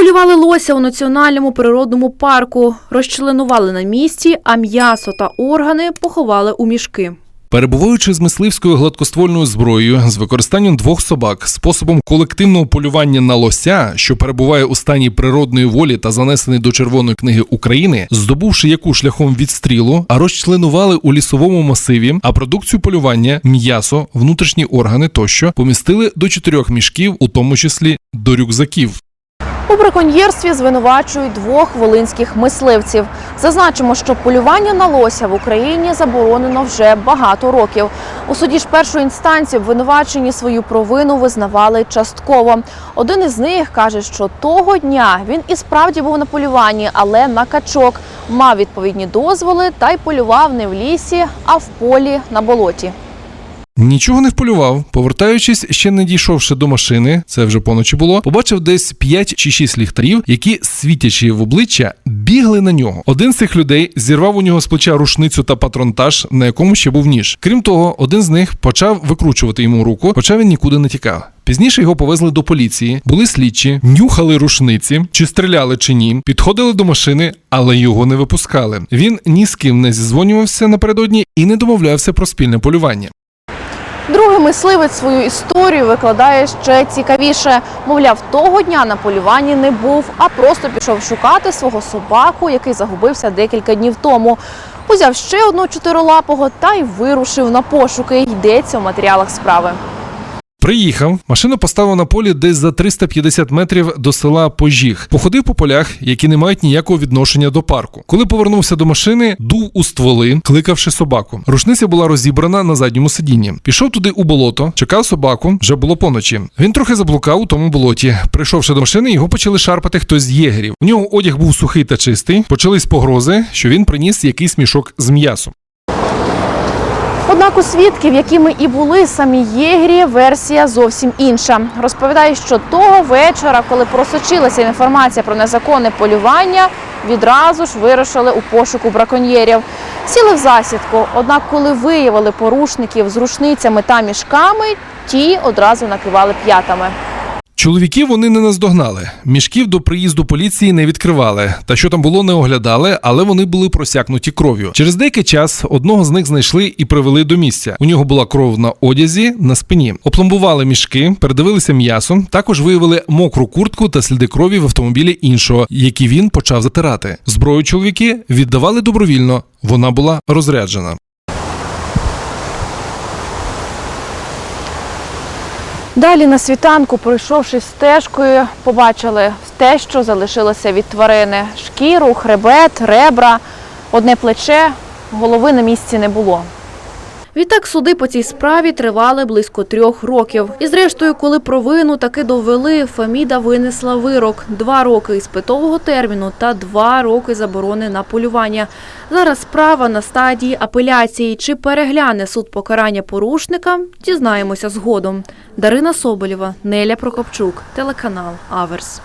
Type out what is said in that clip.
Полювали лося у національному природному парку, розчленували на місці, а м'ясо та органи поховали у мішки. Перебуваючи з мисливською гладкоствольною зброєю з використанням двох собак, способом колективного полювання на лося, що перебуває у стані природної волі та занесений до Червоної книги України, здобувши яку шляхом відстрілу, а розчленували у лісовому масиві, а продукцію полювання, м'ясо, внутрішні органи тощо помістили до чотирьох мішків, у тому числі до рюкзаків. У браконьєрстві звинувачують двох волинських мисливців. Зазначимо, що полювання на лося в Україні заборонено вже багато років. У суді ж першої інстанції обвинувачені свою провину визнавали частково. Один із них каже, що того дня він і справді був на полюванні, але на качок мав відповідні дозволи та й полював не в лісі, а в полі на болоті. Нічого не вполював. Повертаючись, ще не дійшовши до машини, це вже поночі було, побачив десь 5 чи 6 ліхтарів, які, світячи в обличчя, бігли на нього. Один з цих людей зірвав у нього з плеча рушницю та патронтаж, на якому ще був ніж. Крім того, один з них почав викручувати йому руку, хоча він нікуди не тікав. Пізніше його повезли до поліції, були слідчі, нюхали рушниці, чи стріляли чи ні, підходили до машини, але його не випускали. Він ні з ким не зізвонювався напередодні і не домовлявся про спільне полювання. Другий мисливець свою історію викладає ще цікавіше. Мовляв, того дня на полюванні не був, а просто пішов шукати свого собаку, який загубився декілька днів тому. Узяв ще одного чотирилапого та й вирушив на пошуки. Йдеться в матеріалах справи. Приїхав, машину поставив на полі десь за 350 метрів до села Пожіг. Походив по полях, які не мають ніякого відношення до парку. Коли повернувся до машини, дув у стволи, кликавши собаку. Рушниця була розібрана на задньому сидінні. Пішов туди у болото, чекав собаку, вже було поночі. Він трохи заблукав у тому болоті. Прийшовши до машини, його почали шарпати хтось з єгерів. У нього одяг був сухий та чистий. Почались погрози, що він приніс якийсь мішок з м'ясом. Однак у свідків, якими і були самі єгрі, версія зовсім інша. Розповідає, що того вечора, коли просочилася інформація про незаконне полювання, відразу ж вирушили у пошуку браконьєрів. Сіли в засідку. Однак, коли виявили порушників з рушницями та мішками, ті одразу накивали п'ятами. Чоловіків вони не наздогнали. Мішків до приїзду поліції не відкривали. Та що там було, не оглядали, але вони були просякнуті кров'ю. Через деякий час одного з них знайшли і привели до місця. У нього була кров на одязі, на спині. Опломбували мішки, передивилися м'ясо. Також виявили мокру куртку та сліди крові в автомобілі іншого, які він почав затирати. Зброю чоловіки віддавали добровільно. Вона була розряджена. Далі на світанку, пройшовши стежкою, побачили те, що залишилося від тварини: шкіру, хребет, ребра, одне плече, голови на місці не було. Відтак суди по цій справі тривали близько трьох років. І зрештою, коли провину таки довели, Феміда винесла вирок: два роки іспитового терміну та два роки заборони на полювання. Зараз справа на стадії апеляції. Чи перегляне суд покарання порушника, дізнаємося згодом. Дарина Соболєва, Неля Прокопчук, телеканал Аверс.